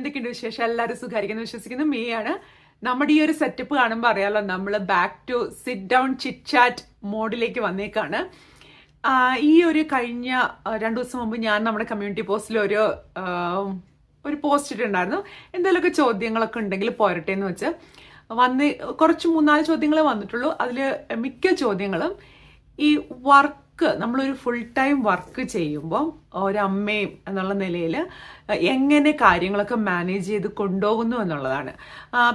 എന്തൊക്കെയുണ്ട് വിശേഷം? എല്ലാവരും സുഖമായിരിക്കുന്നു വിശ്വസിക്കുന്നു. മീയാണ് നമ്മുടെ ഈ ഒരു സെറ്റപ്പ് കാണുമ്പോൾ അറിയാലോ നമ്മൾ back to sit down chit chat മോഡിലേക്ക് വന്നേക്കാണ്. ഈ ഒരു കഴിഞ്ഞ രണ്ടു ദിവസം മുമ്പ് ഞാൻ നമ്മുടെ കമ്മ്യൂണിറ്റി പോസ്റ്റിൽ ഒരു ഒരു പോസ്റ്റ് ഇട്ടിട്ടുണ്ടായിരുന്നു. എന്തെങ്കിലുമൊക്കെ ചോദ്യങ്ങളൊക്കെ ഉണ്ടെങ്കിൽ പോരട്ടെ എന്ന് വെച്ച്. വന്ന് കുറച്ച് മൂന്നാൽ ചോദ്യങ്ങളെ വന്നിട്ടുള്ളൂ. അതിൽ മിക്ക ചോദ്യങ്ങളും ഈ വർക്ക് നമ്മളൊരു ഫുൾ ടൈം വർക്ക് ചെയ്യുമ്പോൾ ഒരമ്മയും എന്നുള്ള നിലയിൽ എങ്ങനെ കാര്യങ്ങളൊക്കെ മാനേജ് ചെയ്ത് കൊണ്ടുപോകുന്നു എന്നുള്ളതാണ്.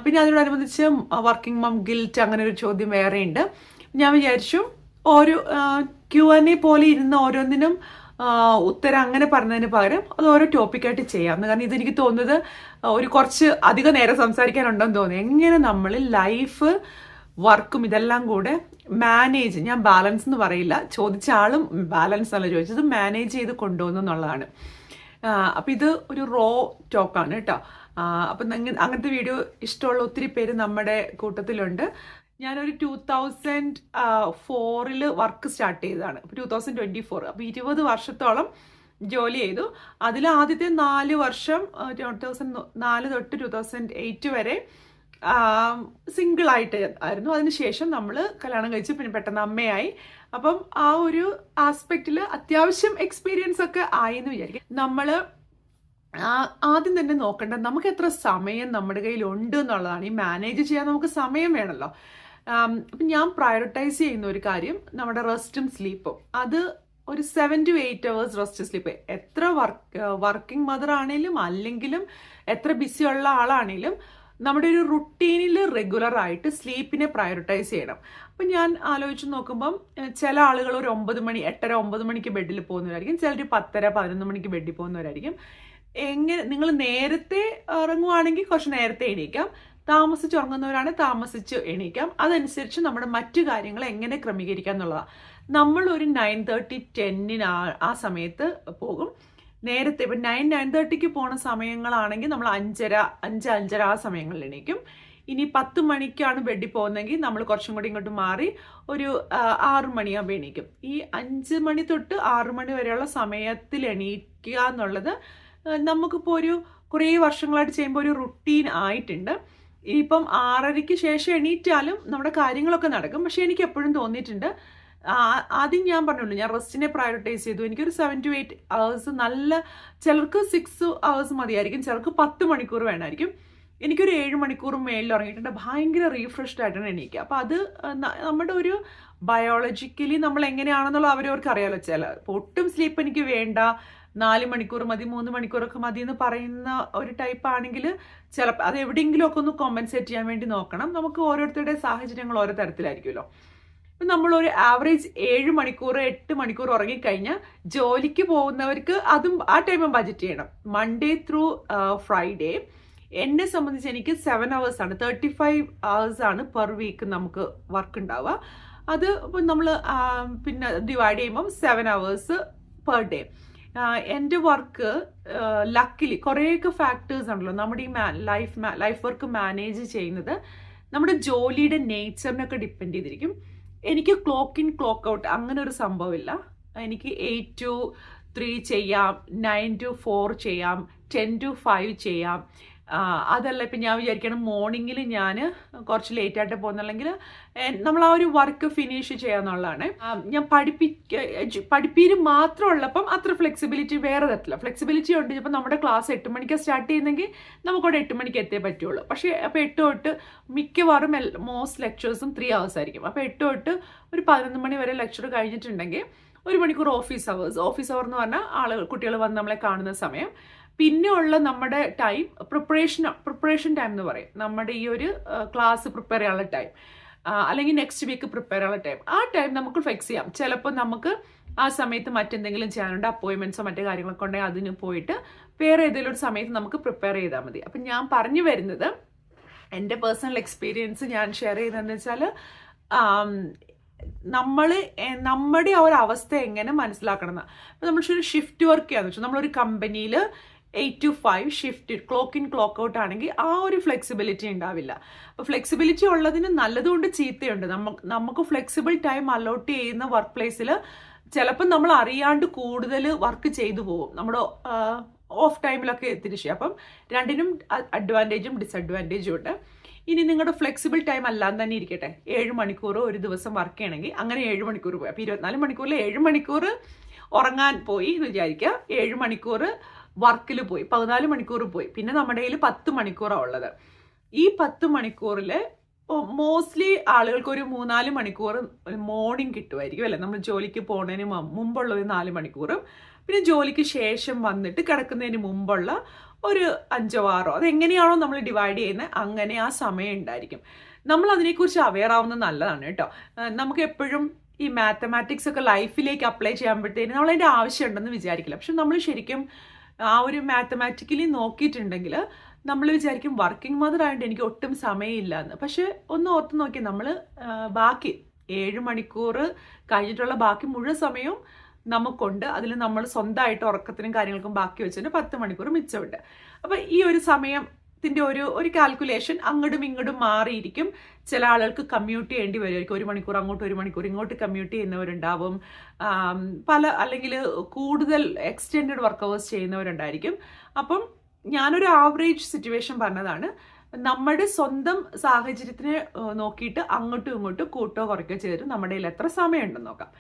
പിന്നെ അതിനോടനുബന്ധിച്ച് വർക്കിംഗ് മം ഗിൽറ്റ് അങ്ങനെ ഒരു ചോദ്യം വേറെയുണ്ട്. ഞാൻ വിചാരിച്ചു ഓരോ ക്യു എൻ എ പോലെ ഇരുന്ന ഓരോന്നിനും ഉത്തരം അങ്ങനെ പറഞ്ഞതിന് പകരം അത് ഓരോ ടോപ്പിക്കായിട്ട് ചെയ്യാം കാരണം ഇതെനിക്ക് തോന്നുന്നത് ഒരു കുറച്ച് അധികം നേരം സംസാരിക്കാനുണ്ടെന്ന് തോന്നുന്നു. എങ്ങനെ നമ്മൾ ലൈഫ് വർക്കും ഇതെല്ലാം കൂടെ മാനേജ് ഞാൻ ബാലൻസ് എന്ന് പറയില്ല ചോദിച്ച ആളും ബാലൻസ് അല്ല ചോദിച്ചത് മാനേജ് ചെയ്ത് കൊണ്ടുപോകുന്നു എന്നുള്ളതാണ്. അപ്പം ഇത് ഒരു റോ ടോക്കാണ് കേട്ടോ. അപ്പം അങ്ങനത്തെ വീഡിയോ ഇഷ്ടമുള്ള ഒത്തിരി പേര് നമ്മുടെ കൂട്ടത്തിലുണ്ട്. ഞാനൊരു ടൂ തൗസൻഡ് ഫോറിൽ വർക്ക് സ്റ്റാർട്ട് ചെയ്തതാണ്. ടൂ തൗസൻഡ് ട്വന്റി ഫോർ അപ്പോൾ ഇരുപത് വർഷത്തോളം ജോലി ചെയ്തു. അതിൽ ആദ്യത്തെ നാല് വർഷം ടൂ തൗസൻഡ് നാല് തൊട്ട് ടൂ തൗസൻഡ് എയ്റ്റ് വരെ സിംഗിൾ ആയിട്ട് ആയിരുന്നു. അതിനുശേഷം നമ്മൾ കല്യാണം കഴിച്ച് പിന്നെ പെട്ടെന്ന് അമ്മയായി. അപ്പം ആ ഒരു ആസ്പെക്റ്റിൽ അത്യാവശ്യം എക്സ്പീരിയൻസ് ഒക്കെ ആയി എന്ന് വിചാരിക്കും നമ്മൾ ആദ്യം തന്നെ നോക്കേണ്ടത് നമുക്ക് എത്ര സമയം നമ്മുടെ കയ്യിൽ ഉണ്ട് എന്നുള്ളതാണ്. ഈ മാനേജ് ചെയ്യാൻ നമുക്ക് സമയം വേണമല്ലോ അപ്പം ഞാൻ പ്രയോറിറ്റൈസ് ചെയ്യുന്ന ഒരു കാര്യം നമ്മുടെ റെസ്റ്റും സ്ലീപ്പും അത് ഒരു seven to eight hours rest sleep എത്ര വർക്ക് വർക്കിംഗ് മദർ ആണെങ്കിലും അല്ലെങ്കിലും എത്ര ബിസി ഉള്ള ആളാണെങ്കിലും നമ്മുടെ ഒരു റുട്ടീനിൽ റെഗുലർ ആയിട്ട് സ്ലീപ്പിനെ പ്രയോറിറ്റൈസ് ചെയ്യണം. അപ്പം ഞാൻ ആലോചിച്ച് നോക്കുമ്പം ചില ആളുകൾ ഒരു ഒമ്പത് മണി എട്ടര ഒമ്പത് മണിക്ക് ബെഡിൽ പോകുന്നവരായിരിക്കും. ചിലർ പത്തര പതിനൊന്ന് മണിക്ക് ബെഡിൽ പോകുന്നവരായിരിക്കും. എങ്ങനെ നിങ്ങൾ നേരത്തെ ഇറങ്ങുവാണെങ്കിൽ കുറച്ച് നേരത്തെ എണീക്കാം. താമസിച്ച് ഉറങ്ങുന്നവരാണ് താമസിച്ച് എണീക്കാം. അതനുസരിച്ച് നമ്മുടെ മറ്റു കാര്യങ്ങൾ എങ്ങനെ ക്രമീകരിക്കാം എന്നുള്ളതാണ് നമ്മൾ ഒരു നയൻ തേർട്ടി ടെന്നിന് ആ സമയത്ത് പോകും. നേരത്തെ ഇപ്പം നയൻ നയൻ തേർട്ടിക്ക് പോണ സമയങ്ങളാണെങ്കിൽ നമ്മൾ അഞ്ചര അഞ്ച് അഞ്ചര ആ സമയങ്ങളിൽ എണീക്കും. ഇനി പത്ത് മണിക്കാണ് ബെഡിൽ പോകുന്നതെങ്കിൽ നമ്മൾ കുറച്ചും കൂടി ഇങ്ങോട്ട് മാറി ഒരു ആറു മണിയാകുമ്പോൾ എണീക്കും. ഈ അഞ്ച് മണി തൊട്ട് ആറു മണി വരെയുള്ള സമയത്തിൽ എണീക്കുക എന്നുള്ളത് നമുക്കിപ്പോൾ ഒരു കുറേ വർഷങ്ങളായിട്ട് ചെയ്യുമ്പോൾ ഒരു റുട്ടീൻ ആയിട്ടുണ്ട്. ഇപ്പം ആറരയ്ക്ക് ശേഷം എണീറ്റാലും നമ്മുടെ കാര്യങ്ങളൊക്കെ നടക്കും. പക്ഷെ എനിക്ക് എപ്പോഴും തോന്നിയിട്ടുണ്ട് ആദ്യം ഞാൻ പറഞ്ഞുള്ളൂ ഞാൻ റെസ്റ്റിനെ പ്രയോറിറ്റൈസ് ചെയ്തു. എനിക്കൊരു സെവൻ ടു എയ്റ്റ് അവേഴ്സ് നല്ല ചിലർക്ക് സിക്സ് അവേഴ്സ് മതിയായിരിക്കും ചിലർക്ക് പത്ത് മണിക്കൂർ വേണമായിരിക്കും. എനിക്കൊരു ഏഴ് മണിക്കൂർ മേളിൽ ഉറങ്ങിയിട്ടുണ്ട്. ഭയങ്കര റീഫ്രഷ്ഡ് ആയിട്ടാണ് എണീക്കുക. അപ്പോൾ അത് നമ്മുടെ ഒരു ബയോളജിക്കലി നമ്മൾ എങ്ങനെയാണെന്നുള്ള അവരവർക്ക് അറിയാലോ ചില ഒട്ടും സ്ലീപ്പ് എനിക്ക് വേണ്ട നാല് മണിക്കൂർ മതി മൂന്ന് മണിക്കൂറൊക്കെ മതി എന്ന് പറയുന്ന ഒരു ടൈപ്പ് ആണെങ്കിൽ ചിലപ്പോൾ അത് എവിടെയെങ്കിലുമൊക്കെ ഒന്ന് കോമ്പൻസേറ്റ് ചെയ്യാൻ വേണ്ടി നോക്കണം. നമുക്ക് ഓരോരുത്തരുടെ സാഹചര്യങ്ങൾ ഓരോ തരത്തിലായിരിക്കുമല്ലോ. നമ്മളൊരു ആവറേജ് ഏഴ് മണിക്കൂർ എട്ട് മണിക്കൂർ ഉറങ്ങിക്കഴിഞ്ഞാൽ ജോലിക്ക് പോകുന്നവർക്ക് അതും ആ ടൈമും ബജറ്റ് ചെയ്യണം. മൺഡേ ത്രൂ ഫ്രൈഡേ എന്നെ സംബന്ധിച്ച് എനിക്ക് സെവൻ അവേഴ്സ് ആണ്. തേർട്ടി ഫൈവ് അവേഴ്സ് ആണ് പെർ വീക്ക് നമുക്ക് വർക്ക് ഉണ്ടാവുക. അത് നമ്മൾ പിന്നെ ഡിവൈഡ് ചെയ്യുമ്പം സെവൻ അവേഴ്സ് പെർ ഡേ എന്റെ വർക്ക് ലക്കിലി കുറേയൊക്കെ ഫാക്ടേഴ്സ് ആണല്ലോ. നമ്മുടെ ഈ ലൈഫ് ലൈഫ് വർക്ക് മാനേജ് ചെയ്യുന്നത് നമ്മുടെ ജോലിയുടെ നേച്ചറിനൊക്കെ ഡിപ്പെൻഡ് ചെയ്തിരിക്കും. എനിക്ക് ക്ലോക്ക് ഇൻ ക്ലോക്ക് ഔട്ട് അങ്ങനെ ഒരു സംഭവമില്ല. എനിക്ക് എയ്റ്റ് ടു ത്രീ ചെയ്യാം നയൻ ടു ഫോർ ചെയ്യാം ടെൻ ടു ഫൈവ് ചെയ്യാം. അതല്ല ഇപ്പം ഞാൻ വിചാരിക്കണം മോർണിംഗിൽ ഞാൻ കുറച്ച് ലേറ്റ് ആയിട്ട് പോകുന്നുണ്ടെങ്കിൽ നമ്മൾ ആ ഒരു വർക്ക് ഫിനിഷ് ചെയ്യാന്നുള്ളതാണ് ഞാൻ പഠിപ്പിക്ക പഠിപ്പീര് മാത്രം ഉള്ളപ്പം അത്ര ഫ്ലെക്സിബിലിറ്റി വേറെ തരത്തില്ല. ഫ്ലെക്സിബിലിറ്റി ഉണ്ട് ഇപ്പം നമ്മുടെ ക്ലാസ് എട്ട് മണിക്ക് സ്റ്റാർട്ട് ചെയ്യുന്നെങ്കിൽ നമുക്കവിടെ എട്ട് മണിക്ക് എത്തേ പറ്റുള്ളൂ. പക്ഷേ അപ്പോൾ എട്ട് തൊട്ട് മിക്കവാറും മോസ്റ്റ് ലെക്ചേഴ്സും ത്രീ അവേഴ്സ് ആയിരിക്കും. അപ്പോൾ എട്ട് തൊട്ട് ഒരു പതിനൊന്ന് മണി വരെ ലെക്ചർ കഴിഞ്ഞിട്ടുണ്ടെങ്കിൽ ഒരു മണിക്കൂർ ഓഫീസ് അവേഴ്സ് ഓഫീസ് അവർ എന്ന് പറഞ്ഞാൽ ആൾ കുട്ടികൾ വന്ന് നമ്മളെ കാണുന്ന സമയം. പിന്നെ ഉള്ള നമ്മുടെ ടൈം പ്രിപ്പറേഷൻ പ്രിപ്പറേഷൻ ടൈം എന്ന് പറയും. നമ്മുടെ ഈ ഒരു ക്ലാസ് പ്രിപ്പയർ ചെയ്യാനുള്ള ടൈം അല്ലെങ്കിൽ നെക്സ്റ്റ് വീക്ക് പ്രിപ്പയർ ചെയ്യാനുള്ള ടൈം ആ ടൈം നമുക്ക് ഫിക്സ് ചെയ്യാം. ചിലപ്പോൾ നമുക്ക് ആ സമയത്ത് മറ്റെന്തെങ്കിലും ചെയ്യാനുണ്ട് അപ്പോയിൻമെന്റ്സോ മറ്റു കാര്യങ്ങളൊക്കെ ഉണ്ടെങ്കിൽ അതിന് പോയിട്ട് വേറെ ഏതെങ്കിലും ഒരു സമയത്ത് നമുക്ക് പ്രിപ്പയർ ചെയ്താൽ മതി. അപ്പം ഞാൻ പറഞ്ഞു വരുന്നത് എന്റെ പേഴ്സണൽ എക്സ്പീരിയൻസ് ഞാൻ ഷെയർ ചെയ്യുന്നതെന്ന് വെച്ചാൽ നമ്മൾ നമ്മുടെ ആ ഒരു അവസ്ഥ എങ്ങനെ മനസ്സിലാക്കണം എന്ന്. നമ്മൾ ഒരു ഷിഫ്റ്റ് വർക്ക് ചെയ്യാന്ന് വെച്ചാൽ നമ്മളൊരു കമ്പനിയിൽ eight to five shift clock in clock out ആണെങ്കിൽ ആ ഒരു ഫ്ലെക്സിബിലിറ്റി ഉണ്ടാവില്ല. അപ്പോൾ ഫ്ലെക്സിബിലിറ്റി ഉള്ളതിന് നല്ലതുകൊണ്ട് ചീത്തയുണ്ട്. നമുക്ക് നമുക്ക് ഫ്ലെക്സിബിൾ ടൈം അലോട്ട് ചെയ്യുന്ന വർക്ക് പ്ലേസിൽ ചിലപ്പം നമ്മൾ അറിയാണ്ട് കൂടുതൽ വർക്ക് ചെയ്തു പോകും. നമ്മുടെ ഓഫ് ടൈമിലൊക്കെ തിരിച്ചു അപ്പം രണ്ടിനും അഡ്വാന്റേജും ഡിസഡ്വാന്റേജും ഉണ്ട്. ഇനി നിങ്ങളുടെ ഫ്ലെക്സിബിൾ ടൈം അല്ലാതെ തന്നെ ഇരിക്കട്ടെ. ഏഴ് മണിക്കൂർ ഒരു ദിവസം വർക്ക് ചെയ്യണമെങ്കിൽ അങ്ങനെ ഏഴ് മണിക്കൂർ പോയി. അപ്പോൾ ഇരുപത്തിനാല് മണിക്കൂറിൽ ഏഴ് മണിക്കൂർ ഉറങ്ങാൻ പോയി എന്ന് വിചാരിക്കുക. ഏഴ് മണിക്കൂർ വർക്കിൽ പോയി പതിനാല് മണിക്കൂർ പോയി. പിന്നെ നമ്മുടെ കയ്യിൽ പത്ത് മണിക്കൂറാണ് ഉള്ളത്. ഈ പത്ത് മണിക്കൂറിൽ മോസ്റ്റ്ലി ആളുകൾക്ക് ഒരു മൂന്നാൽ മണിക്കൂർ മോർണിംഗ് കിട്ടുമായിരിക്കും അല്ലേ? നമ്മൾ ജോലിക്ക് പോകുന്നതിന് മുമ്പുള്ള ഒരു നാല് മണിക്കൂറും പിന്നെ ജോലിക്ക് ശേഷം വന്നിട്ട് കിടക്കുന്നതിന് മുമ്പുള്ള ഒരു അഞ്ചോ ആറോ അതെങ്ങനെയാണോ നമ്മൾ ഡിവൈഡ് ചെയ്യുന്നത് അങ്ങനെ ആ സമയം ഉണ്ടായിരിക്കും. നമ്മൾ അതിനെക്കുറിച്ച് അവെയർ ആവുന്നത് നല്ലതാണ് കേട്ടോ. നമുക്ക് എപ്പോഴും ഈ മാത്തമാറ്റിക്സ് ഒക്കെ ലൈഫിലേക്ക് അപ്ലൈ ചെയ്യാൻ നമ്മൾ അതിന്റെ ആവശ്യമുണ്ടെന്ന് വിചാരിക്കില്ല. പക്ഷെ നമ്മൾ ശരിക്കും ആ ഒരു മാത്തമാറ്റിക്കലി നോക്കിയിട്ടുണ്ടെങ്കിൽ നമ്മൾ വിചാരിക്കും വർക്കിംഗ് മദർ ആയതുകൊണ്ട് എനിക്ക് ഒട്ടും സമയമില്ല എന്ന് പക്ഷേ ഒന്ന് ഓർത്ത് നോക്കി നമ്മൾ ബാക്കി ഏഴ് മണിക്കൂർ കഴിഞ്ഞിട്ടുള്ള ബാക്കി മുഴുവൻ സമയവും നമുക്കുണ്ട്. അതിൽ നമ്മൾ സ്വന്തമായിട്ട് ഉറക്കത്തിനും കാര്യങ്ങൾക്കും ബാക്കി വെച്ചിട്ട് പത്ത് മണിക്കൂർ മിച്ചമുണ്ട്. അപ്പോൾ ഈ ഒരു സമയത്തിന്റെ ഒരു ഒരു കാൽക്കുലേഷൻ അങ്ങോട്ടും ഇങ്ങോട്ടും മാറിയിരിക്കും. ചില ആളുകൾക്ക് കമ്മ്യൂട്ട് ചെയ്യേണ്ടി വരുമായിരിക്കും. ഒരു മണിക്കൂർ അങ്ങോട്ട് ഒരു മണിക്കൂർ ഇങ്ങോട്ട് കമ്മ്യൂട്ട് ചെയ്യുന്നവരുണ്ടാവും. പല അല്ലെങ്കിൽ കൂടുതൽ എക്സ്റ്റെൻഡ് വർക്ക് അവേഴ്സ് ചെയ്യുന്നവരുണ്ടായിരിക്കും. അപ്പം ഞാനൊരു ആവറേജ് സിറ്റുവേഷൻ പറഞ്ഞതാണ്. നമ്മുടെ സ്വന്തം സാഹചര്യത്തിനെ നോക്കിയിട്ട് അങ്ങോട്ടും ഇങ്ങോട്ടും കൂട്ടോ കുറയ്ക്കോ ചെയ്തിട്ട് നമ്മുടെ കയ്യിൽ എത്ര സമയമുണ്ടെന്ന് നോക്കാം.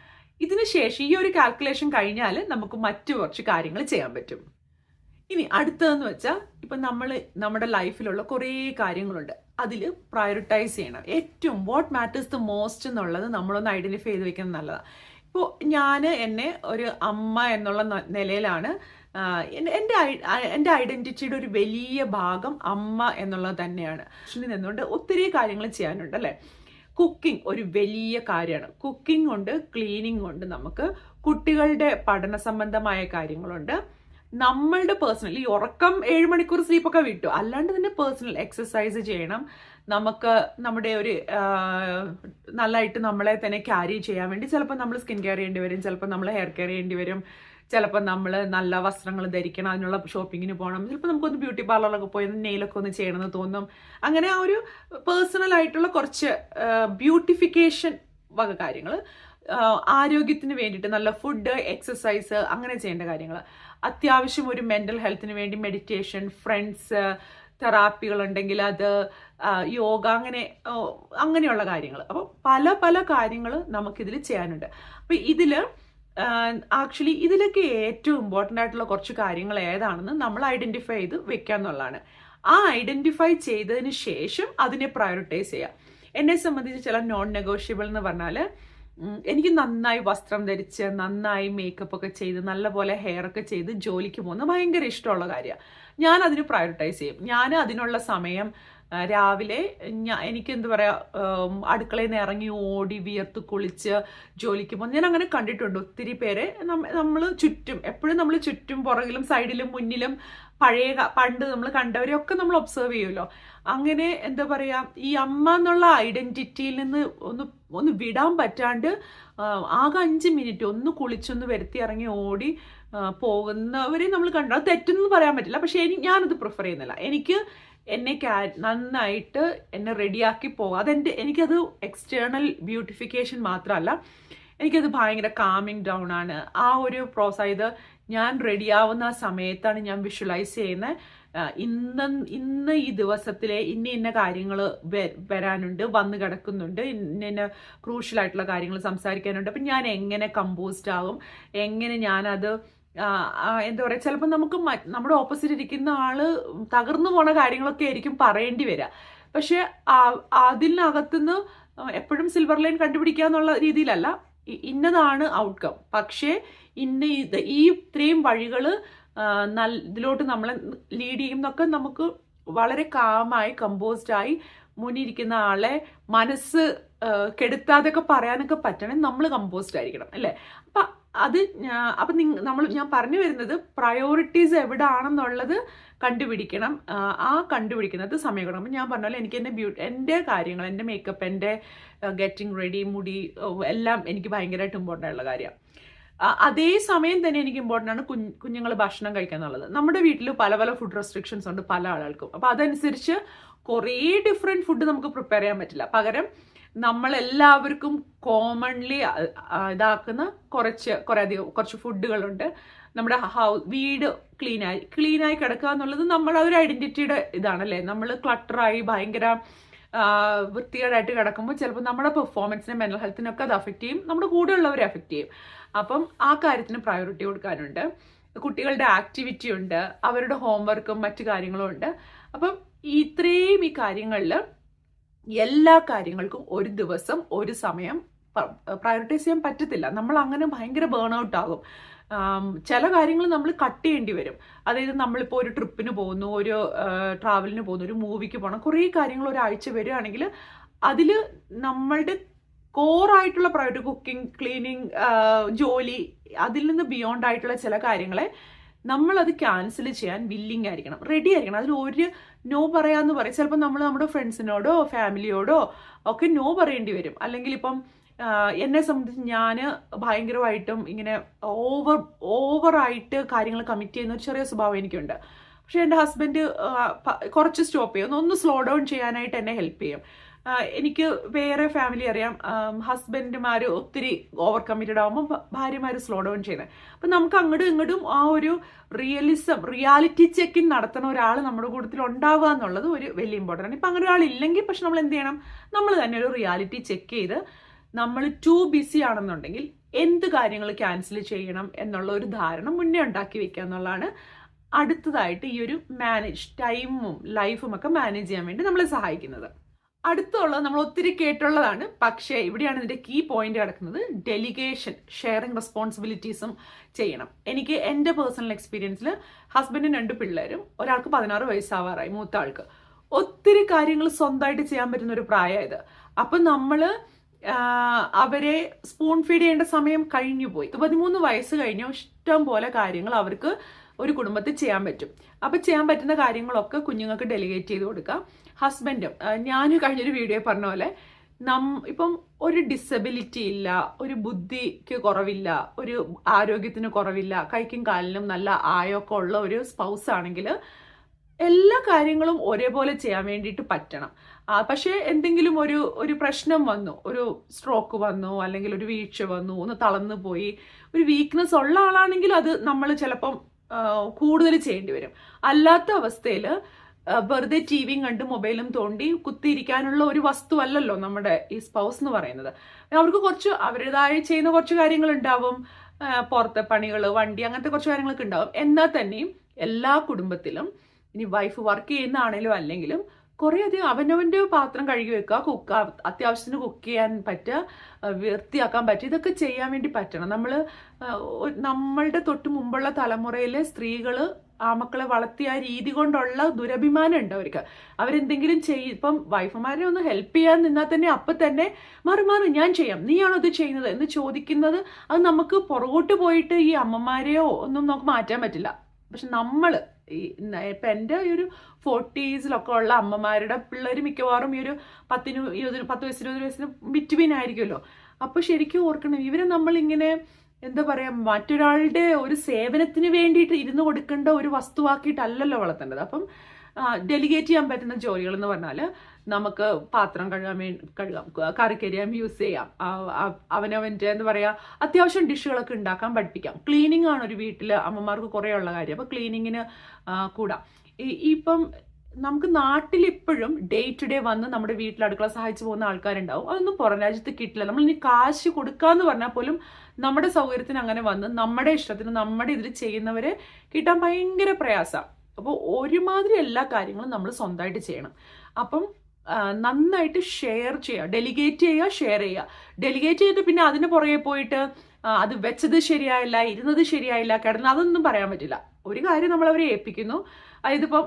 ഇതിന് ശേഷം ഈ ഒരു കാൽക്കുലേഷൻ കഴിഞ്ഞാൽ നമുക്ക് മറ്റു കുറച്ച് കാര്യങ്ങൾ ചെയ്യാൻ പറ്റും. ഇനി അടുത്തതെന്ന് വെച്ചാൽ ഇപ്പം നമ്മൾ നമ്മുടെ ലൈഫിലുള്ള കുറേ കാര്യങ്ങളുണ്ട്. അതിൽ പ്രയോറിറ്റൈസ് ചെയ്യണം. ഏറ്റവും വാട്ട് മാറ്റേഴ്സ് ദ മോസ്റ്റ് എന്നുള്ളത് നമ്മളൊന്ന് ഐഡന്റിഫൈ ചെയ്ത് വെക്കുന്നത് നല്ലതാണ് ഇപ്പോൾ ഞാൻ എന്നെ ഒരു അമ്മ എന്നുള്ള നിലയിലാണ് എന്റെ എന്റെ ഐഡന്റിറ്റിയുടെ ഒരു വലിയ ഭാഗം അമ്മ എന്നുള്ളത് തന്നെയാണ്. നിന്നുകൊണ്ട് ഒത്തിരി കാര്യങ്ങൾ ചെയ്യാനുണ്ട് അല്ലേ? കുക്കിംഗ് ഒരു വലിയ കാര്യമാണ്. കുക്കിംഗ് ഉണ്ട് ക്ലീനിങ് ഉണ്ട് നമുക്ക് കുട്ടികളുടെ പഠന സംബന്ധമായ കാര്യങ്ങളുണ്ട്. നമ്മളുടെ പേഴ്സണൽ ഈ ഉറക്കം ഏഴ് മണിക്കൂർ സ്ലീപ്പൊക്കെ വിട്ടു. അല്ലാണ്ട് തന്നെ പേഴ്സണൽ എക്സസൈസ് ചെയ്യണം. നമുക്ക് നമ്മുടെ ഒരു നല്ലതായിട്ട് നമ്മളെ തന്നെ ക്യാരി ചെയ്യാൻ വേണ്ടി ചിലപ്പോൾ നമ്മൾ സ്കിൻ കെയർ ചെയ്യേണ്ടി വരും ചിലപ്പോൾ നമ്മൾ ഹെയർ കെയർ ചെയ്യേണ്ടി വരും ചിലപ്പോൾ നമ്മൾ നല്ല വസ്ത്രങ്ങൾ ധരിക്കണം അതിനുള്ള ഷോപ്പിങ്ങിന് പോകണം. ചിലപ്പോൾ നമുക്കൊന്ന് ബ്യൂട്ടി പാർലറിലൊക്കെ പോയി നെയിലൊക്കെ ഒന്ന് ചെയ്യണമെന്ന് തോന്നും. അങ്ങനെ ആ ഒരു പേഴ്സണൽ ആയിട്ടുള്ള കുറച്ച് ബ്യൂട്ടിഫിക്കേഷൻ വക കാര്യങ്ങൾ ആരോഗ്യത്തിന് വേണ്ടിയിട്ട് നല്ല ഫുഡ് എക്സസൈസ് അങ്ങനെ ചെയ്യേണ്ട കാര്യങ്ങൾ അത്യാവശ്യം ഒരു മെന്റൽ ഹെൽത്തിന് വേണ്ടി മെഡിറ്റേഷൻ ഫ്രണ്ട്സ് തെറാപ്പികൾ ഉണ്ടെങ്കിൽ അത് യോഗ അങ്ങനെ അങ്ങനെയുള്ള കാര്യങ്ങൾ. അപ്പോൾ പല പല കാര്യങ്ങൾ നമുക്കിതിൽ ചെയ്യാനുണ്ട്. അപ്പോൾ ഇതിൽ ആക്ച്വലി ഇതിലൊക്കെ ഏറ്റവും ഇമ്പോർട്ടന്റ് ആയിട്ടുള്ള കുറച്ച് കാര്യങ്ങൾ ഏതാണെന്ന് നമ്മൾ ഐഡന്റിഫൈ ചെയ്ത് വെക്കുക എന്നുള്ളതാണ്. ആ ഐഡന്റിഫൈ ചെയ്തതിന് ശേഷം അതിനെ പ്രയോറിറ്റൈസ് ചെയ്യുക. എന്നെ സംബന്ധിച്ച് ചില നോൺ നെഗോഷ്യബിൾ എന്ന് പറഞ്ഞാൽ എനിക്ക് നന്നായി വസ്ത്രം ധരിച്ച് നന്നായി മേക്കപ്പ് ഒക്കെ ചെയ്ത് നല്ലപോലെ ഹെയർ ഒക്കെ ചെയ്ത് ജോലിക്ക് പോകുന്നത് ഭയങ്കര ഇഷ്ടമുള്ള കാര്യമാണ് ഞാൻ അതിന് പ്രയോറിറ്റൈസ് ചെയ്യും. ഞാൻ അതിനുള്ള സമയം രാവിലെ ഞാൻ എനിക്ക് എന്താ പറയുക അടുക്കളയിൽ നിന്ന് ഇറങ്ങി ഓടി വിയർത്ത് കുളിച്ച് ജോലിക്ക് പോകും ഞാൻ അങ്ങനെ കണ്ടിട്ടുണ്ട് ഒത്തിരി പേരെ. നമ്മൾ ചുറ്റും എപ്പോഴും നമ്മൾ ചുറ്റും പുറകിലും സൈഡിലും മുന്നിലും പഴയ പണ്ട് നമ്മൾ കണ്ടവരെയൊക്കെ നമ്മൾ ഒബ്സർവ് ചെയ്യുമല്ലോ അങ്ങനെ എന്താ പറയുക ഈ അമ്മ എന്നുള്ള ഐഡന്റിറ്റിയിൽ നിന്ന് ഒന്ന് ഒന്ന് വിടാൻ പറ്റാണ്ട് ആകെ അഞ്ച് മിനിറ്റ് ഒന്ന് കുളിച്ചൊന്ന് വരുത്തി ഇറങ്ങി ഓടി പോകുന്നവരെ നമ്മൾ കണ്ടു. അത് തെറ്റെന്ന് പറയാൻ പറ്റില്ല. പക്ഷെ ഞാനത് പ്രിഫർ ചെയ്യുന്നില്ല. എനിക്ക് എന്നെ നന്നായിട്ട് എന്നെ റെഡിയാക്കി പോകും. അതെന്റെ എനിക്കത് എക്സ്റ്റേണൽ ബ്യൂട്ടിഫിക്കേഷൻ മാത്രമല്ല എനിക്കത് ഭയങ്കര കാമിങ് ഡൗൺ ആണ്. ആ ഒരു പ്രോസസ് ഇത് ഞാൻ റെഡിയാവുന്ന സമയത്താണ് ഞാൻ വിഷ്വലൈസ് ചെയ്യുന്നത് ഇന്ന് ഇന്ന് ഈ ദിവസത്തിലെ ഇന്ന ഇന്ന കാര്യങ്ങൾ വരാനുണ്ട് വന്ന് കിടക്കുന്നുണ്ട് ഇന്ന ഇന്ന ക്രൂഷ്യൽ ആയിട്ടുള്ള കാര്യങ്ങൾ സംസാരിക്കാനുണ്ട്. അപ്പം ഞാൻ എങ്ങനെ കമ്പോസ്ഡ് ആകും? എങ്ങനെ ഞാനത് എന്താ പറയുക ചിലപ്പോൾ നമുക്ക് നമ്മുടെ ഓപ്പോസിറ്റ് ഇരിക്കുന്ന ആൾ തകർന്നു പോണ കാര്യങ്ങളൊക്കെ ആയിരിക്കും പറയേണ്ടി വരിക പക്ഷെ അതിനകത്തുനിന്ന് എപ്പോഴും സിൽവർ ലൈൻ കണ്ടുപിടിക്കുക എന്നുള്ള രീതിയിലല്ല ഇന്നതാണ് ഔട്ട്കം പക്ഷേ ഇന്ന ഇത് ഈ ഇത്രയും വഴികൾ നല്ല ഇതിലോട്ട് നമ്മളെ ലീഡ് ചെയ്യുന്നൊക്കെ നമുക്ക് വളരെ കാമായി കമ്പോസ്ഡായി മുന്നിരിക്കുന്ന ആളെ മനസ്സ് കെടുത്താതെയൊക്കെ പറയാനൊക്കെ പറ്റണേ നമ്മൾ കമ്പോസ്ഡ് ആയിരിക്കണം അല്ലേ? അപ്പം അത് അപ്പം നമ്മൾ ഞാൻ പറഞ്ഞു വരുന്നത് പ്രയോറിറ്റീസ് എവിടെ ആണെന്നുള്ളത് കണ്ടുപിടിക്കണം. ആ കണ്ടുപിടിക്കുന്നത് സമയം കൊടുക്കണം അപ്പം ഞാൻ പറഞ്ഞ പോലെ എനിക്ക് എന്റെ ബ്യൂട്ടി എന്റെ കാര്യങ്ങൾ എന്റെ മേക്കപ്പ് എന്റെ ഗെറ്റിംഗ് റെഡി മുടി എല്ലാം എനിക്ക് ഭയങ്കരമായിട്ട് ഇമ്പോർട്ടന്റ് ഉള്ള കാര്യമാണ് അതേ സമയം തന്നെ എനിക്ക് ഇമ്പോർട്ടന്റ് ആണ് കുഞ്ഞ് കുഞ്ഞുങ്ങൾ ഭക്ഷണം കഴിക്കുക എന്നുള്ളത് നമ്മുടെ വീട്ടിൽ പല പല ഫുഡ് റെസ്ട്രിക്ഷൻസ് ഉണ്ട് പല ആളുകൾക്കും. അപ്പോൾ അതനുസരിച്ച് കുറേ ഡിഫറെന്റ് ഫുഡ് നമുക്ക് പ്രിപ്പയർ ചെയ്യാൻ പറ്റില്ല. പകരം നമ്മളെല്ലാവർക്കും കോമൺലി ഇതാക്കുന്ന കുറച്ച് കുറേ അധികം കുറച്ച് ഫുഡുകളുണ്ട് നമ്മുടെ ഹൗസ് വീട് ക്ലീനായി ക്ലീനായി കിടക്കുക എന്നുള്ളത് നമ്മുടെ ഒരു ഐഡന്റിറ്റിയുടെ ഇതാണല്ലേ? നമ്മൾ ക്ലട്ടറായി ഭയങ്കര വൃത്തികേടായിട്ട് കിടക്കുമ്പോൾ ചിലപ്പോൾ നമ്മുടെ പെർഫോമൻസിനെ മെന്റൽ ഹെൽത്തിനൊക്കെ അത് അഫക്റ്റ് ചെയ്യും. നമ്മുടെ കൂടെയുള്ളവരെ അഫക്റ്റ് ചെയ്യും. അപ്പം ആ കാര്യത്തിന് പ്രയോറിറ്റി കൊടുക്കാനുണ്ട്. കുട്ടികളുടെ ആക്ടിവിറ്റി ഉണ്ട്. അവരുടെ ഹോംവർക്കും മറ്റു കാര്യങ്ങളും ഉണ്ട്. അപ്പം ഇത്രയും ഈ കാര്യങ്ങളിൽ എല്ലാ കാര്യങ്ങൾക്കും ഒരു ദിവസം ഒരു സമയം പ്രയോറിറ്റൈസ് ചെയ്യാൻ പറ്റത്തില്ല. നമ്മൾ അങ്ങനെ ഭയങ്കര ബേൺ ഔട്ട് ആകും ചില കാര്യങ്ങൾ നമ്മൾ കട്ട് ചെയ്യേണ്ടി വരും. അതായത് നമ്മളിപ്പോൾ ഒരു ട്രിപ്പിന് പോകുന്നു ഒരു ട്രാവലിന് പോകുന്നു ഒരു മൂവിക്ക് പോകണം കുറേ കാര്യങ്ങൾ ഒരാഴ്ച വരികയാണെങ്കിൽ അതിൽ നമ്മളുടെ കോറായിട്ടുള്ള പ്രയോറിറ്റി കുക്കിംഗ് ക്ലീനിങ് ജോലി അതിൽ നിന്ന് ബിയോണ്ട് ആയിട്ടുള്ള ചില കാര്യങ്ങളെ നമ്മളത് ക്യാൻസൽ ചെയ്യാൻ വില്ലിംഗ് ആയിരിക്കണം. റെഡി ആയിരിക്കണം. അതിൽ ഒരു നോ പറയാന്ന് പറയും. ചിലപ്പോൾ നമ്മൾ നമ്മുടെ ഫ്രണ്ട്സിനോടോ ഫാമിലിയോടോ ഒക്കെ നോ പറയേണ്ടി വരും. അല്ലെങ്കിൽ ഇപ്പം എന്നെ സംബന്ധിച്ച് ഞാൻ ഭയങ്കരമായിട്ടും ഇങ്ങനെ ഓവർ ഓവറായിട്ട് കാര്യങ്ങൾ കമ്മിറ്റ് ചെയ്യുന്ന ഒരു ചെറിയ സ്വഭാവം എനിക്കുണ്ട്. പക്ഷെ എന്റെ ഹസ്ബൻഡ് കുറച്ച് സ്റ്റോപ്പ് ചെയ്യും. ഒന്ന് സ്ലോ ഡൗൺ ചെയ്യാനായിട്ട് എന്നെ ഹെൽപ്പ് ചെയ്യും. എനിക്ക് വേറെ ഫാമിലി അറിയാം. ഹസ്ബൻഡുമാർ ഒത്തിരി ഓവർ കമ്മിറ്റഡ് ആകുമ്പോൾ ഭാര്യമാർ സ്ലോ ഡൗൺ ചെയ്യുന്നത്. അപ്പം നമുക്ക് അങ്ങോട്ടും ഇങ്ങോട്ടും ആ ഒരു റിയലിസം റിയാലിറ്റി ചെക്കിൻ നടത്തുന്ന ഒരാൾ നമ്മുടെ കൂട്ടത്തിൽ ഉണ്ടാവുക എന്നുള്ളത് ഒരു വലിയ ഇമ്പോർട്ടന്റ് ആണ്. ഇപ്പം അങ്ങനെ ഒരാളില്ലെങ്കിൽ പക്ഷെ നമ്മൾ എന്ത് ചെയ്യണം? നമ്മൾ തന്നെ ഒരു റിയാലിറ്റി ചെക്ക് ചെയ്ത് നമ്മൾ ടു ബിസി ആണെന്നുണ്ടെങ്കിൽ എന്ത് കാര്യങ്ങൾ ക്യാൻസൽ ചെയ്യണം എന്നുള്ള ഒരു ധാരണ മുന്നേ ഉണ്ടാക്കി വെക്കുക എന്നുള്ളതാണ് അടുത്തതായിട്ട് ഈ ഒരു മാനേജ് ടൈമും ലൈഫും ഒക്കെ മാനേജ് ചെയ്യാൻ വേണ്ടി നമ്മളെ സഹായിക്കുന്നത്. അടുത്തുള്ളത് നമ്മൾ ഒത്തിരി കേട്ടുള്ളതാണ് പക്ഷേ ഇവിടെയാണ് ഇതിന്റെ കീ പോയിന്റ് കിടക്കുന്നത്. ഡെലിഗേഷൻ ഷെയറിങ് റെസ്പോൺസിബിലിറ്റീസും ചെയ്യണം. എനിക്ക് എന്റെ പേഴ്സണൽ എക്സ്പീരിയൻസിൽ ഹസ്ബൻഡിന് രണ്ട് പിള്ളേരും ഒരാൾക്ക് പതിനാറ് വയസ്സാവാറായി മൂത്ത ആൾക്ക് ഒത്തിരി കാര്യങ്ങൾ സ്വന്തമായിട്ട് ചെയ്യാൻ പറ്റുന്ന ഒരു പ്രായമായത്. അപ്പം നമ്മൾ അവരെ സ്പൂൺ ഫീഡ് ചെയ്യേണ്ട സമയം കഴിഞ്ഞു പോയി പതിമൂന്ന് വയസ്സ് കഴിഞ്ഞു. ഇഷ്ടം പോലെ കാര്യങ്ങൾ അവർക്ക് ഒരു കുടുംബത്തിൽ ചെയ്യാൻ പറ്റും. അപ്പൊ ചെയ്യാൻ പറ്റുന്ന കാര്യങ്ങളൊക്കെ കുഞ്ഞുങ്ങൾക്ക് ഡെലിഗേറ്റ് ചെയ്ത് കൊടുക്കുക ഹസ്ബൻഡും ഞാൻ കഴിഞ്ഞൊരു വീഡിയോ പറഞ്ഞ പോലെ നം ഇപ്പം ഒരു ഡിസബിലിറ്റി ഇല്ല ഒരു ബുദ്ധിക്ക് കുറവില്ല ഒരു ആരോഗ്യത്തിന് കുറവില്ല കൈക്കും കാലിനും നല്ല ആയൊക്കെ ഉള്ള ഒരു സ്പൗസ് ആണെങ്കിൽ എല്ലാ കാര്യങ്ങളും ഒരേപോലെ ചെയ്യാൻ വേണ്ടിയിട്ട് പറ്റണം. പക്ഷേ എന്തെങ്കിലും ഒരു ഒരു പ്രശ്നം വന്നു ഒരു സ്ട്രോക്ക് വന്നു അല്ലെങ്കിൽ ഒരു വീഴ്ച വന്നു ഒന്ന് തളർന്നു പോയി ഒരു വീക്ക്നെസ് ഉള്ള ആളാണെങ്കിൽ അത് നമ്മൾ ചിലപ്പം കൂടുതൽ ചെയ്യേണ്ടി വരും. അല്ലാത്ത അവസ്ഥയിൽ വെറുതെ ടി വിയും കണ്ട് മൊബൈലും തോണ്ടി കുത്തിയിരിക്കാനുള്ള ഒരു വസ്തു അല്ലല്ലോ നമ്മുടെ ഈ സ്പൗസ് എന്ന് പറയുന്നത്. അവർക്ക് കുറച്ച് അവരുടേതായി ചെയ്യുന്ന കുറച്ച് കാര്യങ്ങൾ ഉണ്ടാവും പുറത്തെ പണികൾ വണ്ടി അങ്ങനത്തെ കുറച്ച് കാര്യങ്ങളൊക്കെ ഉണ്ടാവും. എന്നാൽ തന്നെയും എല്ലാ കുടുംബത്തിലും ഇനി വൈഫ് വർക്ക് ചെയ്യുന്നതാണേലും അല്ലെങ്കിലും കുറേ അധികം അവനവന്റെ പാത്രം കഴുകി വെക്കുക കുക്ക് അത്യാവശ്യത്തിന് കുക്ക് ചെയ്യാൻ പറ്റുക വൃത്തിയാക്കാൻ പറ്റുക ഇതൊക്കെ ചെയ്യാൻ വേണ്ടി പറ്റണം. നമ്മൾ നമ്മളുടെ തൊട്ട് മുമ്പുള്ള തലമുറയിലെ സ്ത്രീകൾ ആ മക്കളെ വളർത്തിയ രീതി കൊണ്ടുള്ള ദുരഭിമാനം ഉണ്ട് അവർക്ക്. അവരെന്തെങ്കിലും ചെയ്യും ഇപ്പം വൈഫുമാരെ ഒന്ന് ഹെൽപ്പ് ചെയ്യാൻ നിന്നാൽ തന്നെ അപ്പം തന്നെ മാറി മാറി ഞാൻ ചെയ്യാം. നീയാണോ ഇത് ചെയ്യുന്നത്? എന്ന് ചോദിക്കുന്നത് അത് നമുക്ക് പുറകോട്ട് പോയിട്ട് ഈ അമ്മമാരെയോ ഒന്നും നമുക്ക് മാറ്റാൻ പറ്റില്ല. പക്ഷെ നമ്മൾ ഇപ്പം എന്റെ ഒരു ഫോർട്ടീസിലൊക്കെ ഉള്ള അമ്മമാരുടെ പിള്ളേർ മിക്കവാറും ഈ ഒരു പത്തിന് ഇരുപതിന് പത്ത് വയസ്സിന് ഇരുപത് വയസ്സിന് ബിറ്റ്വീൻ ആയിരിക്കുമല്ലോ. അപ്പോൾ ശരിക്കും ഓർക്കണം ഇവരെ നമ്മളിങ്ങനെ എന്താ പറയാ മറ്റൊരാളുടെ ഒരു സേവനത്തിന് വേണ്ടിയിട്ട് ഇരുന്ന് കൊടുക്കേണ്ട ഒരു വസ്തുവാക്കിയിട്ടല്ലല്ലോ വളർത്തേണ്ടത്. അപ്പം ഡെലിഗേറ്റ് ചെയ്യാൻ പറ്റുന്ന ജോലികൾ എന്ന് പറഞ്ഞാൽ നമുക്ക് പാത്രം കഴുകാൻ വേണ്ടി കഴുകാം കറിക്കരിയാൻ യൂസ് ചെയ്യാം. അവനവന്റെ എന്താ പറയുക അത്യാവശ്യം ഡിഷുകളൊക്കെ ഉണ്ടാക്കാൻ പഠിപ്പിക്കാം. ക്ലീനിങ് ആണ് ഒരു വീട്ടിൽ അമ്മമാർക്ക് കുറേ ഉള്ള കാര്യം. അപ്പോൾ ക്ലീനിങ്ങിന് കൂടാം. ഇപ്പം നമുക്ക് നാട്ടിൽ ഇപ്പോഴും ഡേ ടു ഡേ വന്ന് നമ്മുടെ വീട്ടിൽ അടുക്കള സഹായിച്ചു പോകുന്ന ആൾക്കാരുണ്ടാവും. അതൊന്നും പുറം രാജ്യത്ത് കിട്ടില്ല. നമ്മൾ ഇനി കാശ് കൊടുക്കാന്ന് പറഞ്ഞാൽ പോലും നമ്മുടെ സൗകര്യത്തിന് അങ്ങനെ വന്ന് നമ്മുടെ ഇഷ്ടത്തിന് നമ്മുടെ ഇതിൽ ചെയ്യുന്നവരെ കിട്ടാൻ ഭയങ്കര പ്രയാസമാണ് അപ്പോൾ ഒരുമാതിരി എല്ലാ കാര്യങ്ങളും നമ്മൾ സ്വന്തമായിട്ട് ചെയ്യണം. അപ്പം നന്നായിട്ട് ഷെയർ ചെയ്യുക ഡെലിഗേറ്റ് ചെയ്യുക ഷെയർ ചെയ്യുക ഡെലിഗേറ്റ് ചെയ്തിട്ട് പിന്നെ അതിന് പുറകെ പോയിട്ട് അത് വെച്ചത് ശരിയായില്ല ഇരുന്നത് ശരിയായില്ല കിടന്ന് അതൊന്നും പറയാൻ പറ്റില്ല. ഒരു കാര്യം നമ്മൾ അവരെ ഏൽപ്പിക്കുന്നു അതിപ്പം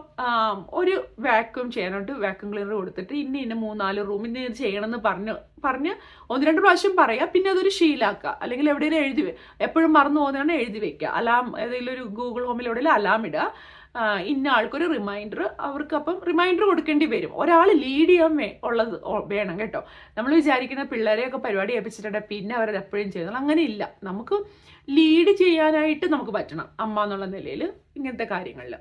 ഒരു വാക്യൂം ചെയ്യാനായിട്ട് വാക്യൂം ക്ലീനർ കൊടുത്തിട്ട് ഇന്ന ഇന്ന മൂന്നാൽ റൂം ഇന്ന ഇത് ചെയ്യണമെന്ന് പറഞ്ഞ് പറഞ്ഞ് ഒന്ന് രണ്ട് പ്രാവശ്യം പറയുക പിന്നെ അതൊരു ശീലാക്കുക അല്ലെങ്കിൽ എവിടെയെങ്കിലും എഴുതി എപ്പോഴും മറന്നു പോകുന്നതാണ് എഴുതി വെക്കുക അലാം ഏതെങ്കിലും ഒരു ഗൂഗിൾ ഹോമിൽ എവിടെയെങ്കിലും അലാം ഇടുക ഇന്ന ആൾക്കൊരു റിമൈൻഡർ അവർക്ക് അപ്പം റിമൈൻഡർ കൊടുക്കേണ്ടി വരും. ഒരാൾ ലീഡ് ചെയ്യാൻ ഉള്ളത് വേണം കേട്ടോ. നമ്മൾ വിചാരിക്കുന്ന പിള്ളേരെയൊക്കെ പരിപാടി ഏൽപ്പിച്ചിട്ടുണ്ട്. പിന്നെ അവരത് എപ്പോഴും ചെയ്യുന്നത്. അങ്ങനെ ഇല്ല. നമുക്ക് ലീഡ് ചെയ്യാനായിട്ട് നമുക്ക് പറ്റണം. അമ്മ എന്നുള്ള നിലയിൽ ഇങ്ങനത്തെ കാര്യങ്ങളിൽ.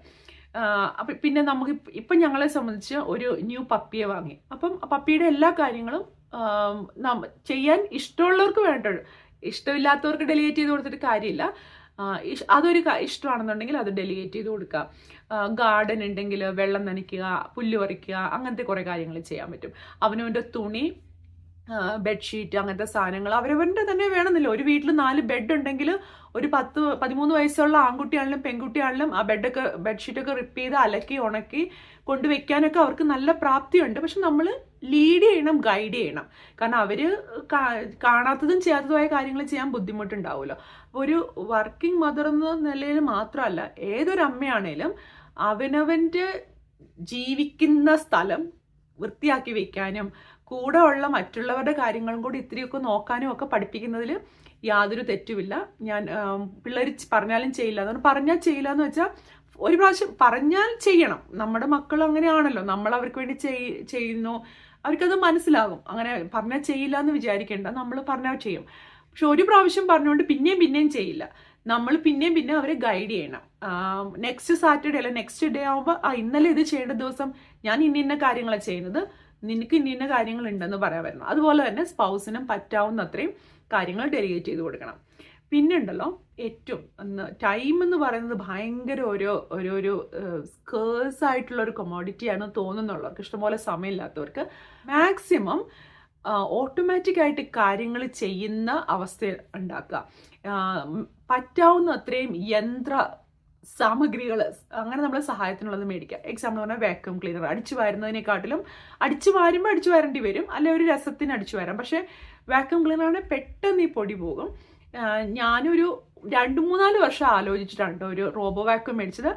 അപ്പം പിന്നെ നമുക്ക് ഇപ്പ- ഞങ്ങളെ സംബന്ധിച്ച് ഒരു ന്യൂ പപ്പിയെ വാങ്ങി. അപ്പം പപ്പിയുടെ എല്ലാ കാര്യങ്ങളും ചെയ്യാൻ ഇഷ്ടമുള്ളവർക്ക് വേണ്ട ഇഷ്ടമില്ലാത്തവർക്ക് ഡെലിഗേറ്റ് ചെയ്ത് കൊടുത്തിട്ട് കാര്യമില്ല. അതൊരു ഇഷ്ടമാണെന്നുണ്ടെങ്കിൽ അത് ഡെലിഗേറ്റ് ചെയ്ത് കൊടുക്കുക. ഗാർഡൻ ഉണ്ടെങ്കിൽ വെള്ളം നനയ്ക്കുക പുല്ല് പറിക്കുക അങ്ങനത്തെ കുറേ കാര്യങ്ങൾ ചെയ്യാൻ പറ്റും. അവനവന്റെ തുണി ബെഡ്ഷീറ്റ് അങ്ങനത്തെ സാധനങ്ങൾ അവരവരുടെ തന്നെ വേണമെന്നില്ല. ഒരു വീട്ടിൽ നാല് ബെഡ് ഉണ്ടെങ്കിൽ ഒരു പത്ത് പതിമൂന്ന് വയസ്സുള്ള ആൺകുട്ടിയാണെങ്കിലും പെൺകുട്ടിയാണെങ്കിലും ആ ബെഡൊക്കെ ബെഡ്ഷീറ്റൊക്കെ റിപ്പ് ചെയ്ത് അലക്കി ഉണക്കി കൊണ്ടുവയ്ക്കാനൊക്കെ അവർക്ക് നല്ല പ്രാപ്തിയുണ്ട്. പക്ഷെ നമ്മൾ ലീഡ് ചെയ്യണം ഗൈഡ് ചെയ്യണം. കാരണം അവർ കാണാത്തതും ചെയ്യാത്തതുമായ കാര്യങ്ങൾ ചെയ്യാൻ ബുദ്ധിമുട്ടുണ്ടാവുമല്ലോ. അപ്പോൾ ഒരു വർക്കിംഗ് മദർ എന്ന നിലയിൽ മാത്രമല്ല ഏതൊരു അമ്മയാണേലും അവനവന്റെ ജീവിക്കുന്ന സ്ഥലം വൃത്തിയാക്കി വെക്കാനും കൂടെ ഉള്ള മറ്റുള്ളവരുടെ കാര്യങ്ങളും കൂടി ഇത്രയൊക്കെ നോക്കാനും ഒക്കെ പഠിപ്പിക്കുന്നതിൽ യാതൊരു തെറ്റുമില്ല. ഞാൻ പിള്ളേർ പറഞ്ഞാലും ചെയ്യില്ല. അതുകൊണ്ട് പറഞ്ഞാൽ ചെയ്യില്ല എന്ന് വെച്ചാൽ ഒരു പ്രാവശ്യം പറഞ്ഞാൽ ചെയ്യണം. നമ്മുടെ മക്കൾ അങ്ങനെയാണല്ലോ. നമ്മൾ അവർക്ക് വേണ്ടി ചെയ്യുന്നു. അവർക്കത് മനസ്സിലാകും. അങ്ങനെ പറഞ്ഞാൽ ചെയ്യില്ല എന്ന് വിചാരിക്കേണ്ട. നമ്മൾ പറഞ്ഞാൽ ചെയ്യും. പക്ഷെ ഒരു പ്രാവശ്യം പറഞ്ഞുകൊണ്ട് പിന്നെയും പിന്നെയും ചെയ്യില്ല. നമ്മൾ പിന്നെയും പിന്നെ അവരെ ഗൈഡ് ചെയ്യണം. നെക്സ്റ്റ് സാറ്റർഡേ അല്ല നെക്സ്റ്റ് ഡേ ആകുമ്പോൾ ആ ഇന്നലെ ഇത് ചെയ്യേണ്ട ദിവസം ഞാൻ ഇന്ന ഇന്ന കാര്യങ്ങളാണ് ചെയ്യുന്നത്. നിനക്ക് ഇന്ന ഇന്ന കാര്യങ്ങൾ ഉണ്ടെന്ന് പറയാൻ വരണം അതുപോലെ തന്നെ സ്പൗസിനും പറ്റാവുന്ന അത്രയും കാര്യങ്ങൾ ഡെലിഗേറ്റ് ചെയ്ത് കൊടുക്കണം. പിന്നെ ഉണ്ടല്ലോ ഏറ്റവും ടൈം എന്ന് പറയുന്നത് ഭയങ്കര ഒരു ഒരു ഒരു സ്കേഴ്സ് ആയിട്ടുള്ള ഒരു കൊമോഡിറ്റിയാണ് തോന്നുന്നുള്ളവർക്ക് ഇഷ്ടംപോലെ സമയമില്ലാത്തവർക്ക്. മാക്സിമം ഓട്ടോമാറ്റിക് ആയിട്ട് കാര്യങ്ങൾ ചെയ്യുന്ന അവസ്ഥ ഉണ്ടാക്കുക. പറ്റാവുന്ന അത്രയും യന്ത്ര സാമഗ്രികൾ അങ്ങനെ നമ്മളെ സഹായത്തിനുള്ളത് മേടിക്കുക. എക്സാമ്പിൾ പറഞ്ഞാൽ വാക്യൂം ക്ലീനർ അടിച്ചു വാരുന്നതിനെക്കാട്ടിലും അടിച്ചു വാരുമ്പോൾ അടിച്ചു വരേണ്ടി വരും. അല്ലെ ഒരു രസത്തിന് അടിച്ചു വരാം. പക്ഷേ വാക്യൂം ക്ലീനറാണ് പെട്ടെന്ന് ഈ പൊടി പോകും. ഞാനൊരു രണ്ട് മൂന്നാൽ വർഷം ആലോചിച്ചിട്ടുണ്ട് ഒരു റോബോ വാക്യൂം മേടിച്ചത്.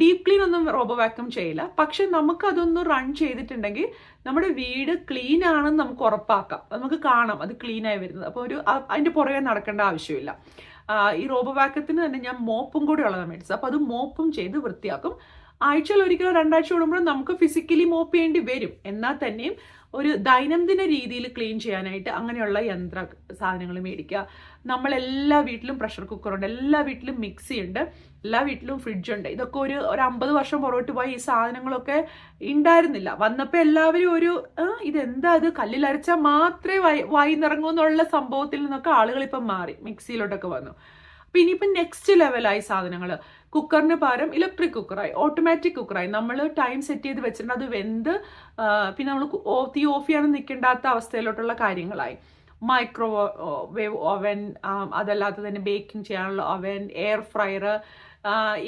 ഡീപ് ക്ലീൻ ഒന്നും റോബോ വാക്യൂം ചെയ്യില്ല. പക്ഷെ നമുക്കതൊന്ന് റൺ ചെയ്തിട്ടുണ്ടെങ്കിൽ നമ്മുടെ വീട് ക്ലീൻ ആണെന്ന് നമുക്ക് ഉറപ്പാക്കാം. നമുക്ക് കാണാം അത് ക്ലീൻ ആയി വരുന്നത്. അപ്പോൾ ഒരു അതിന്റെ പുറകെ നടക്കേണ്ട ആവശ്യമില്ല. ഈ റോബോ വാക്യത്തിന് തന്നെ ഞാൻ മോപ്പും കൂടി ഉള്ളതാണ് മേടിച്ചത്. അപ്പോൾ അത് മോപ്പും ചെയ്ത് വൃത്തിയാക്കും. ആഴ്ചയിൽ ഒരിക്കലോ രണ്ടാഴ്ച കൂടുമ്പോഴും നമുക്ക് ഫിസിക്കലി മോപ്പ് ചെയ്യേണ്ടി വരും. എന്നാൽ തന്നെയും ഒരു ദൈനംദിന രീതിയിൽ ക്ലീൻ ചെയ്യാനായിട്ട് അങ്ങനെയുള്ള യന്ത്ര സാധനങ്ങൾ മേടിക്കുക. നമ്മളെല്ലാ വീട്ടിലും പ്രഷർ കുക്കറുണ്ട് എല്ലാ വീട്ടിലും മിക്സി ഉണ്ട് എല്ലാ വീട്ടിലും ഫ്രിഡ്ജ് ഉണ്ട്. ഇതൊക്കെ ഒരു ഒരു അമ്പത് വർഷം പുറകോട്ട് പോയി ഈ സാധനങ്ങളൊക്കെ ഉണ്ടായിരുന്നില്ല വന്നപ്പോൾ എല്ലാവരും ഒരു "ആ, ഇതെന്താ ഇത്? കല്ലിലരച്ചാൽ മാത്രമേ വായി വായിന്നിറങ്ങൂ സംഭവത്തിൽ നിന്നൊക്കെ ആളുകൾ ഇപ്പം മാറി മിക്സിയിലോട്ടൊക്കെ വന്നു. അപ്പം ഇനിയിപ്പം നെക്സ്റ്റ് ലെവലായി സാധനങ്ങൾ കുക്കറിന് പകരം ഇലക്ട്രിക് കുക്കറായി ഓട്ടോമാറ്റിക് കുക്കറായി നമ്മൾ ടൈം സെറ്റ് ചെയ്ത് വെച്ചിട്ടുണ്ട്. അത് വെന്ത് പിന്നെ നമ്മൾ തീ ഓഫ് ചെയ്യാനും നിൽക്കേണ്ടാത്ത അവസ്ഥയിലോട്ടുള്ള കാര്യങ്ങളായി. മൈക്രോ വേവ് ഓവൻ അതല്ലാതെ തന്നെ ബേക്കിംഗ് ചെയ്യാനുള്ള ഓവൻ എയർ ഫ്രയർ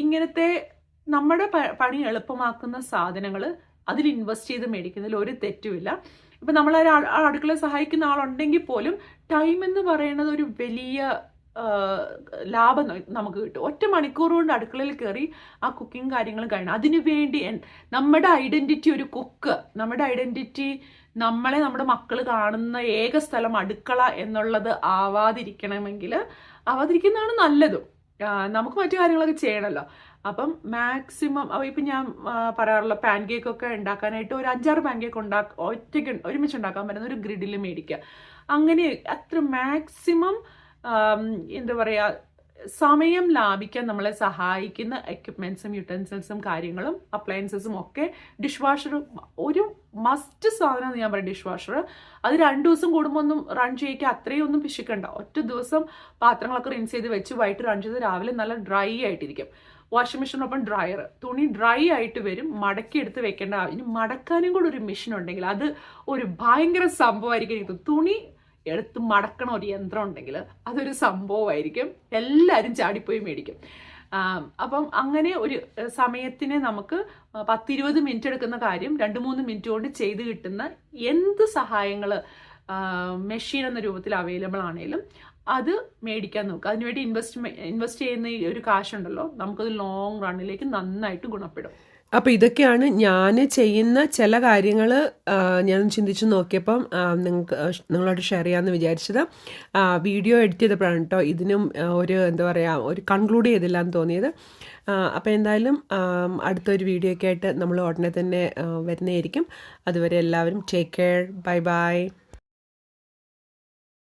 ഇങ്ങനത്തെ നമ്മുടെ പണി എളുപ്പമാക്കുന്ന സാധനങ്ങൾ അതിൽ ഇൻവെസ്റ്റ് ചെയ്ത് മേടിക്കുന്നതിൽ ഒരു തെറ്റുമില്ല. ഇപ്പം നമ്മൾ ആ അടുക്കള സഹായിക്കുന്ന ആളുണ്ടെങ്കിൽ പോലും ടൈം എന്ന് പറയുന്നത് ഒരു വലിയ ലാഭം നമുക്ക് കിട്ടും. ഒറ്റ മണിക്കൂർ കൊണ്ട് അടുക്കളയിൽ കയറി ആ കുക്കിംഗ് കാര്യങ്ങൾ കഴിയണം അതിനു വേണ്ടി നമ്മുടെ ഐഡന്റിറ്റി ഒരു കുക്ക് നമ്മുടെ ഐഡന്റിറ്റി നമ്മളെ നമ്മുടെ മക്കൾ കാണുന്ന ഏക സ്ഥലം അടുക്കള എന്നുള്ളത് ആവാതിരിക്കണമെങ്കിൽ ആവാതിരിക്കുന്നതാണ് നല്ലതും. നമുക്ക് മറ്റു കാര്യങ്ങളൊക്കെ ചെയ്യണമല്ലോ അപ്പം മാക്സിമം ഇപ്പം ഞാൻ പറയാറുള്ള പാൻ കേക്ക് ഒക്കെ ഉണ്ടാക്കാനായിട്ട് ഒരു അഞ്ചാറ് പാൻ കേക്ക് ഉണ്ടാക്ക ഒറ്റയ്ക്ക് ഒരുമിച്ച് ഉണ്ടാക്കാൻ പറ്റുന്ന ഒരു ഗ്രിഡിൽ മേടിക്കുക. അങ്ങനെ അത്ര മാക്സിമം എന്താ പറയുക സമയം ലാഭിക്കാൻ നമ്മളെ സഹായിക്കുന്ന എക്യുപ്മെൻസും യൂട്ടൻസിൽസും കാര്യങ്ങളും അപ്ലയൻസസും ഒക്കെ ഡിഷ് വാഷർ ഒരു മസ്റ്റ് സാധനമാണ് ഞാൻ പറയും ഡിഷ് വാഷർ അത് രണ്ട് ദിവസം കൂടുമ്പോൾ ഒന്നും റൺ ചെയ്യിക്കുക അത്രയും ഒന്നും പിശിക്കണ്ട. ഒറ്റ ദിവസം പാത്രങ്ങളൊക്കെ റിൻസ് ചെയ്ത് വെച്ച് വൈകിട്ട് റൺ ചെയ്ത് രാവിലെ നല്ല ഡ്രൈ ആയിട്ടിരിക്കും. വാഷിംഗ് മെഷീനൊപ്പം ഡ്രയർ തുണി ഡ്രൈ ആയിട്ട് വരും. മടക്കി എടുത്ത് വെക്കേണ്ട ഇനി മടക്കാനും കൂടെ ഒരു മെഷീൻ ഉണ്ടെങ്കിൽ അത് ഒരു ഭയങ്കര സംഭവമായിരിക്കും തുണി എടുത്ത് മടക്കണ ഒരു യന്ത്രം ഉണ്ടെങ്കിൽ അതൊരു സംഭവമായിരിക്കും. എല്ലാവരും ചാടിപ്പോയി മേടിക്കും. അപ്പം അങ്ങനെ ഒരു സമയത്തിന് നമുക്ക് പത്തിരുപത് മിനിറ്റ് എടുക്കുന്ന കാര്യം രണ്ട് മൂന്ന് മിനിറ്റ് കൊണ്ട് ചെയ്ത് കിട്ടുന്ന എന്ത് സഹായങ്ങൾ മെഷീൻ എന്ന രൂപത്തിൽ അവൈലബിൾ ആണെങ്കിലും അത് മേടിക്കാൻ നോക്കുക. അതിനുവേണ്ടി ഇൻവെസ്റ്റ് ഇൻവെസ്റ്റ് ചെയ്യുന്ന ഈ ഒരു കാശുണ്ടല്ലോ നമുക്കത് ലോങ് റണ്ണിലേക്ക് നന്നായിട്ട് ഗുണപ്പെടും. അപ്പോൾ ഇതൊക്കെയാണ് ഞാൻ ചെയ്യുന്ന ചില കാര്യങ്ങൾ ഞാൻ ചിന്തിച്ച് നോക്കിയപ്പം നിങ്ങൾക്ക് നിങ്ങളോട് ഷെയർ ചെയ്യാമെന്ന് വിചാരിച്ചത്. വീഡിയോ എഡിറ്റ് ചെയ്തപ്പോഴാണ് കേട്ടോ ഇതിനും ഒരു എന്താ പറയുക ഒരു കൺക്ലൂഡ് ചെയ്തില്ല എന്ന് തോന്നിയത് അപ്പോൾ എന്തായാലും അടുത്തൊരു വീഡിയോ ഒക്കെ ആയിട്ട് നമ്മൾ ഉടനെ തന്നെ വരുന്നതായിരിക്കും. അതുവരെ എല്ലാവരും ടേക്ക് കെയർ ബൈ ബൈ